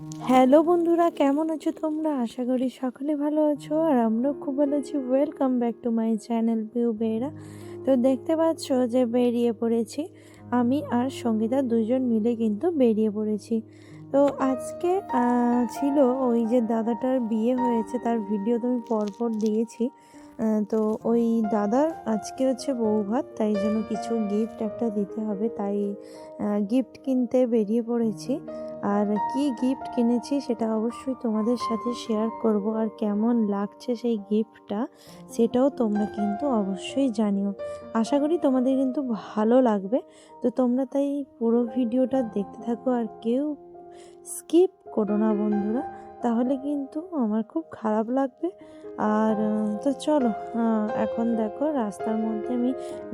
Hello বন্ধুরা, কেমন আছো তোমরা? আশা করি সকলে ভালো আছো আর আমরাও খুব ভালো আছি। Welcome back to my channel Piu বেড়া তো দেখতে পাচ্ছ যে বেরিয়ে পড়েছি। আমি আর সঙ্গীতা দুজন মিলে কিন্তু বেরিয়ে পড়েছি। তো আজকে ছিল ওই যে দাদাটার বিয়ে হয়েছে, তার ভিডিও তো আমি পরপর দিয়েছি। তো ওই দাদার আজকে হচ্ছে বউ ভাত, তাই জন্য কিছু গিফট একটা দিতে হবে। তাই গিফট কিনতে বেরিয়ে পড়েছি। আর কি গিফট কিনেছি সেটা অবশ্যই তোমাদের সাথে শেয়ার করব। আর কেমন লাগছে সেই গিফটটা সেটাও তোমরা কিন্তু অবশ্যই জানিও। আশা করি তোমাদের কিন্তু ভালো লাগবে। তো তোমরা তাই পুরো ভিডিওটা দেখতে থাকো আর কেউ স্কিপ করো না বন্ধুরা। তাহলে কিন্তু আমার খুব খারাপ লাগবে। আর তো চলো এখন দেখো রাস্তার মধ্যে আমি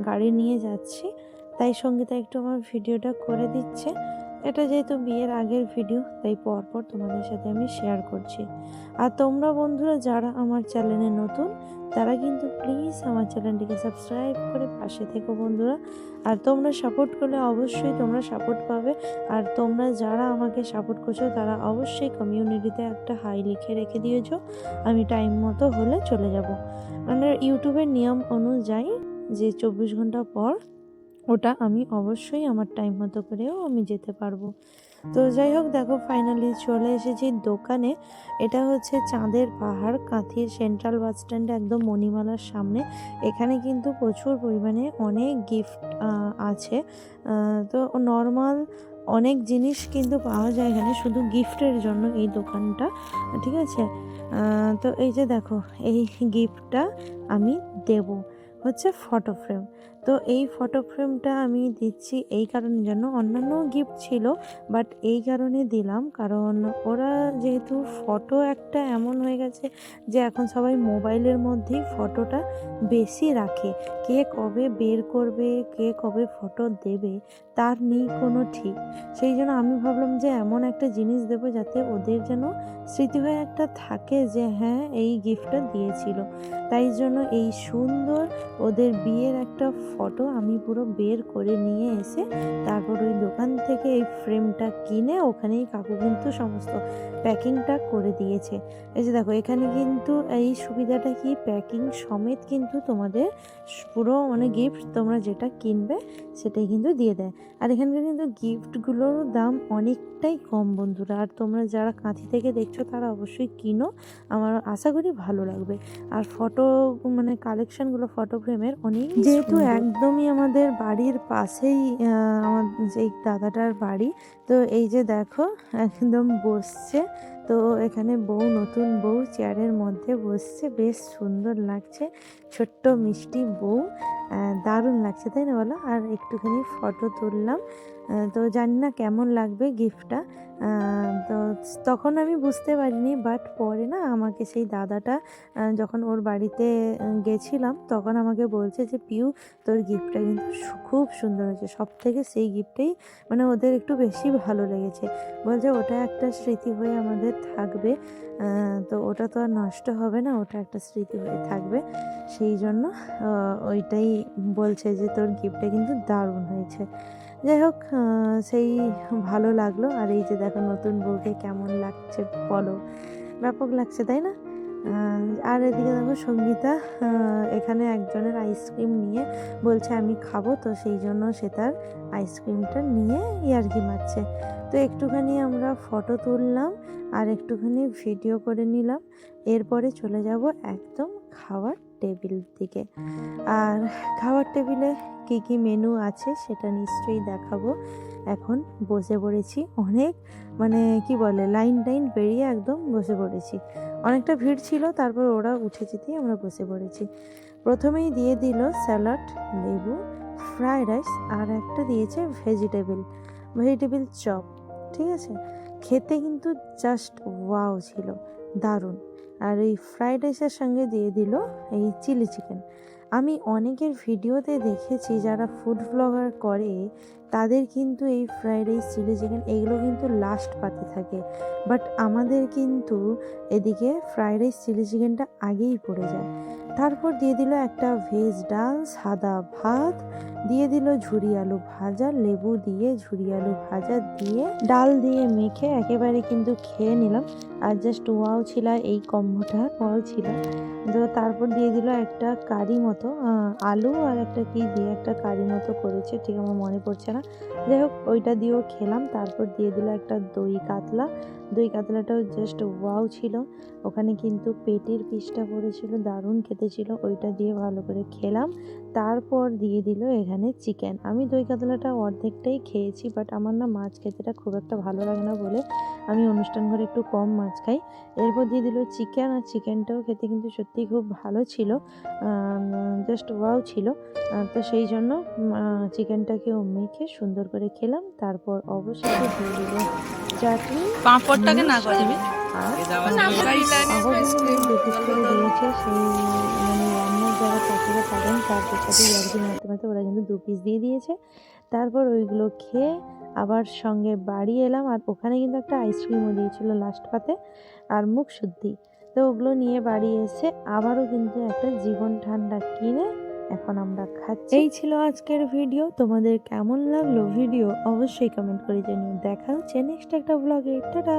গাড়ি নিয়ে যাচ্ছি। তাই সঙ্গীতা একটু আমার ভিডিওটা করে দিচ্ছে। এটা যেহেতু বিয়ের আগের ভিডিও, তাই পরপর তোমাদের সাথে আমি শেয়ার করছি। আর তোমরা বন্ধুরা যারা আমার চ্যানেলে নতুন, তারা কিন্তু প্লিজ আমার চ্যানেলটিকে সাবস্ক্রাইব করে পাশে থেকো বন্ধুরা। আর তোমরা সাপোর্ট করলে অবশ্যই তোমরা সাপোর্ট পাবে। আর তোমরা যারা আমাকে সাপোর্ট করছ, তারা অবশ্যই কমিউনিটিতে একটা হাই লিখে রেখে দিয়েছ। আমি টাইম মতো হলে চলে যাব। মানে ইউটিউবের নিয়ম অনুযায়ী যে চব্বিশ ঘণ্টা পর ওটা আমি অবশ্যই আমার টাইম মতো করেও আমি যেতে পারব। তো যাই হোক, দেখো ফাইনালি চলে এসেছি দোকানে। এটা হচ্ছে চাঁদের পাহাড়, কাঁথির সেন্ট্রাল বাস স্ট্যান্ডে একদম মণিমালার সামনে। এখানে কিন্তু প্রচুর পরিমাণে অনেক গিফট আছে। তো নর্মাল অনেক জিনিস কিন্তু পাওয়া যায় এখানে, শুধু গিফটের জন্য এই দোকানটা, ঠিক আছে? তো এই যে দেখো, এই গিফটটা আমি দেব, হচ্ছে ফটো ফ্রেম তো এই ফটো ফ্রেমটা আমি দিচ্ছি এই কারণে জন্য। অন্যান্য গিফট ছিল বাট এই কারণে দিলাম। কারণ ওরা যেহেতু ফটো একটা এমন হয়ে গেছে যে এখন সবাই মোবাইলের মধ্যেই ফটোটা বেশি রাখে। কে কবে বের করবে, কে কবে ফটো দেবে, তার নেই কোনো ঠিক। সেই জন্য আমি ভাবলাম যে এমন একটা জিনিস দেবো যাতে ওদের যেন স্মৃতি হয়ে একটা থাকে যে হ্যাঁ এই গিফটটা দিয়েছিল। তাই জন্য এই সুন্দর ওদের বিয়ের একটা ফটো আমি পুরো বের করে নিয়ে এসে তারপর ওই দোকান থেকে এই ফ্রেমটা কিনে ওখানেই কাকু কিন্তু সমস্ত প্যাকিংটা করে দিয়েছে। এই যে দেখো এখানে কিন্তু এই সুবিধাটা কি? প্যাকিং সমেত কিন্তু তোমাদের পুরো মানে গিফট তোমরা যেটা কিনবে সেটাই কিন্তু দিয়ে দেয়। আর এখানকার কিন্তু গিফটগুলোর দাম অনেকটাই কম বন্ধুরা। আর তোমরা যারা কাঁথি থেকে দেখছ তারা অবশ্যই কিনো। আমার আশা করি ভালো লাগবে। আর ফটো মানে কালেকশনগুলো ফটো ফ্রেমের অনেক যেহেতু একদমই আমাদের বাড়ির পাশেই আমার যেই দাদাটার বাড়ি। তো এই যে দেখো, একদম বসছে। তো এখানে বউ, নতুন বউ চেয়ারের মধ্যে বসছে। বেশ সুন্দর লাগছে। ছোট্ট মিষ্টি বউ। দারুণ লাগছে, তাই না বলো? আর একটুখানি ফটো তুললাম। তো জানি না কেমন লাগবে গিফটটা তো তখন আমি বুঝতে পারিনি বাট পরে না আমাকে সেই দাদাটা যখন ওর বাড়িতে গেছিলাম, তখন আমাকে বলছে যে, পিউ, তোর গিফটটা কিন্তু খুব সুন্দর হয়েছে। সব থেকে সেই গিফটেই মানে ওদের একটু বেশি ভালো লেগেছে। বলছে, ওটা একটা স্মৃতি হয়ে আমাদের থাকবে। তো ওটা তো আর নষ্ট হবে না, ওটা একটা স্মৃতি হয়ে থাকবে। সেই জন্য ওইটাই বলছে যে, তোর গিফটটা কিন্তু দারুণ হয়েছে। যাই হোক সেই ভালো লাগল। আর এই যে দেখো নতুন বউকে কেমন লাগছে বলো। ব্যাপক লাগছে, তাই না? আর এদিকে দেখো সঙ্গীতা এখানে একজনের আইসক্রিম নিয়ে বলছে, আমি খাব। তো সেই জন্য সে তার আইসক্রিমটা নিয়ে ইয়ার্কি মারছে। তো একটুখানি আমরা ফটো তুললাম আর একটুখানি ভিডিও করে নিলাম। এরপরে চলে যাব একদম খাওয়ার টেবিল দিকে। আর খাওয়ার টেবিলে কী কী মেনু আছে সেটা নিশ্চয়ই দেখাবো। এখন বসে পড়েছি। অনেক মানে কি বলে, লাইন টাইন বেরিয়ে একদম বসে পড়েছি। অনেকটা ভিড় ছিল, তারপর ওরা উঠে যেতেই আমরা বসে পড়েছি। প্রথমেই দিয়ে দিল স্যালাড, লেবু, ফ্রায়েড রাইস আর একটা দিয়েছে ভেজিটেবল ভেজিটেবল চপ, ঠিক আছে? খেতে কিন্তু জাস্ট ওয়াও ছিল, দারুণ। আর এই ফ্রাইড রাইসের সঙ্গে দিয়ে দিল এই চিলি চিকেন আমি অনেকের ভিডিওতে দেখেছি যারা ফুড ব্লগার করে তাদের কিন্তু এই ফ্রাইড রাইস চিলি চিকেন এগুলো কিন্তু লাস্ট পাতে থাকে। বাট আমাদের কিন্তু এদিকে ফ্রাইড রাইস চিলি চিকেনটা আগেই পড়ে যায়। তারপর দিয়ে দিল একটা ভেজ ডাল, সাদা ভাত, দিয়ে দিল ঝুরি আলু ভাজা, লেবু দিয়ে, ঝুরি আলু ভাজা দিয়ে, ডাল দিয়ে মেখে একেবারে কিন্তু খেয়ে নিলাম। আর জাস্ট ওয়াও ছিল এই কম্বোটা ওয়াও ছিল। তো তারপর দিয়ে দিল একটা কারি মতো আলু আর একটা কি দিয়ে একটা কারি মতো করেছে, ঠিক আমার মনে পড়ছে না। যাই হোক, ওইটা দিয়েও খেলাম, তারপর দিয়ে দিল একটা দই কাতলা। দই কাতলাটাও জাস্ট ওয়াও ছিল। ওখানে কিন্তু পেটির পিসটা পড়েছিল দারুণ খেতে ছিল, ওইটা দিয়ে ভালো করে খেলাম। তারপর দিয়ে দিল এখানে চিকেন আমি দই কাতলাটা অর্ধেকটাই খেয়েছি বাট আমার না মাছ খেতেটা খুব একটা ভালো লাগে না বলে আমি অনুষ্ঠান ঘরে একটু কম মাছ খাই। এরপর দিয়ে দিল চিকেন আর চিকেনটাও খেতে কিন্তু সত্যিই খুব ভালো ছিল। জাস্ট ওয়াও ছিল। তো সেই জন্য চিকেনটাকেও মেখে সুন্দর করে খেলাম। তারপর অবশেষে দিয়ে দিল চাটনি। পাঁপড়টাকে না করে আর নামকারি লাগে করে দিয়েছে সেই মানে রান্নার যারা কাকুরা থাকেন তাদের সাথে ইয়ার্কি মারতে মারতে ওরা কিন্তু দু পিস দিয়ে দিয়েছে। তারপর ওইগুলো খেয়ে আবার সঙ্গে বাড়ি এলাম আর ওখানে কিন্তু একটা আইসক্রিমও দিয়েছিল লাস্ট পাতে আর মুখ শুদ্ধি তো ওগুলো নিয়ে বাড়ি এসে আবারও কিন্তু একটা জীবন ঠান্ডা কিনে এখন আমরা খাচ্ছি। এই ছিল আজকের ভিডিও তোমাদের কেমন লাগল ভিডিও অবশ্যই কমেন্ট করে জানিও। দেখা হচ্ছে নেক্সট একটা ব্লগে টাটা